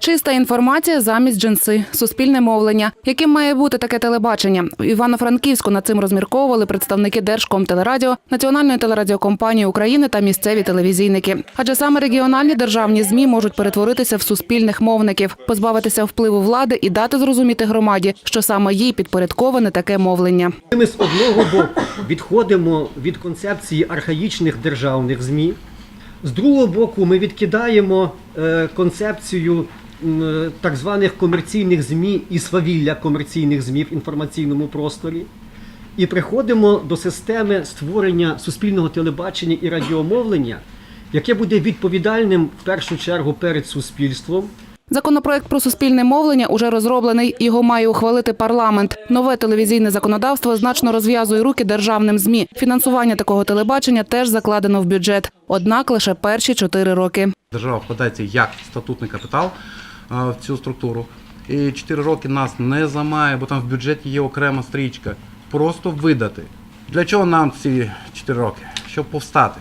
Чиста інформація замість джинси, суспільне мовлення. Яким має бути таке телебачення? В Івано-Франківську над цим розмірковували представники Держкомтелерадіо, Національної телерадіокомпанії України та місцеві телевізійники. Адже саме регіональні державні змі можуть перетворитися в суспільних мовників, позбавитися впливу влади і дати зрозуміти громаді, що саме їй підпорядковане таке мовлення. Ми з одного боку відходимо від концепції архаїчних державних ЗМІ, з другого боку, ми відкидаємо е, концепцію так званих комерційних ЗМІ і свавілля комерційних ЗМІ в інформаційному просторі. І приходимо до системи створення суспільного телебачення і радіомовлення, яке буде відповідальним в першу чергу перед суспільством, Законопроект про суспільне мовлення уже розроблений. Його має ухвалити парламент. Нове телевізійне законодавство значно розв'язує руки державним змі. Фінансування такого телебачення теж закладено в бюджет. Однак лише перші чотири роки. Держава вкладається як статутний капітал в цю структуру. І 4 роки нас не замає, бо там в бюджеті є окрема стрічка. Просто видати. Для чого нам ці 4 роки? Щоб повстати.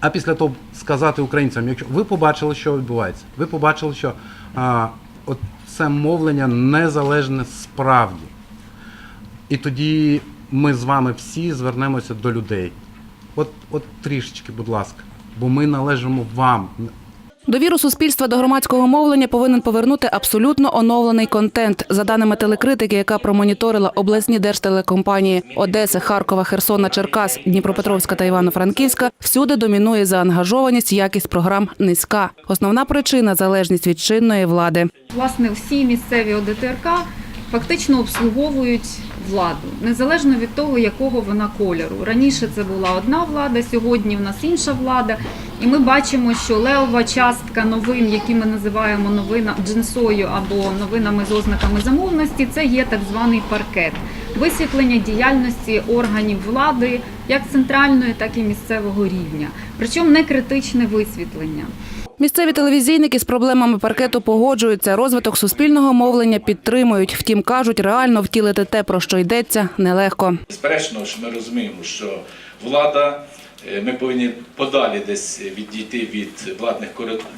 А після того сказати українцям, якщо ви побачили, що відбувається, ви побачили, що а, от це мовлення незалежне справді. І тоді ми з вами всі звернемося до людей. От, от трішечки, будь ласка, бо ми належимо вам. Довіру суспільства до громадського мовлення повинен повернути абсолютно оновлений контент. За даними телекритики, яка промоніторила обласні держтелекомпанії Одеси, Харкова, Херсона, Черкас, Дніпропетровська та Івано-Франківська, всюди домінує заангажованість, якість програм низька. Основна причина залежність від чинної влади. Власне, всі місцеві ОДТРК фактично обслуговують владу, незалежно від того, якого вона кольору. Раніше це була одна влада, сьогодні в нас інша влада. І ми бачимо, що левова частка новин, які ми називаємо новина джинсою або новинами з ознаками замовності, це є так званий паркет. Висвітлення діяльності органів влади як центральної, так і місцевого рівня. Причому не критичне висвітлення. Місцеві телевізійники з проблемами паркету погоджуються. Розвиток суспільного мовлення підтримують. Втім, кажуть, реально втілити те, про що йдеться, нелегко. Безперечно, що ми розуміємо, що влада, ми повинні подалі десь відійти від владних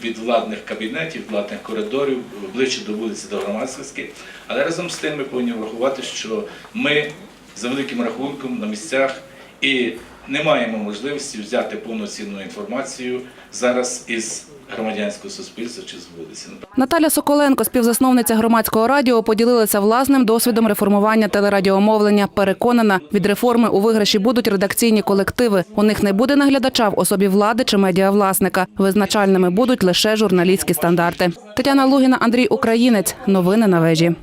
від владних кабінетів, владних коридорів, ближче до вулиці, до громадськості. Але разом з тим ми повинні врахувати, що ми за великим рахунком на місцях і не маємо можливості взяти повноцінну інформацію зараз із громадянського суспільства чи з вулиці. Наталя Соколенко, співзасновниця громадського радіо, поділилася власним досвідом реформування телерадіомовлення. Переконана, від реформи у виграші будуть редакційні колективи. У них не буде наглядача в особі влади чи медіавласника. Визначальними будуть лише журналістські стандарти. Тетяна Лугіна, Андрій Українець. Новини на вежі.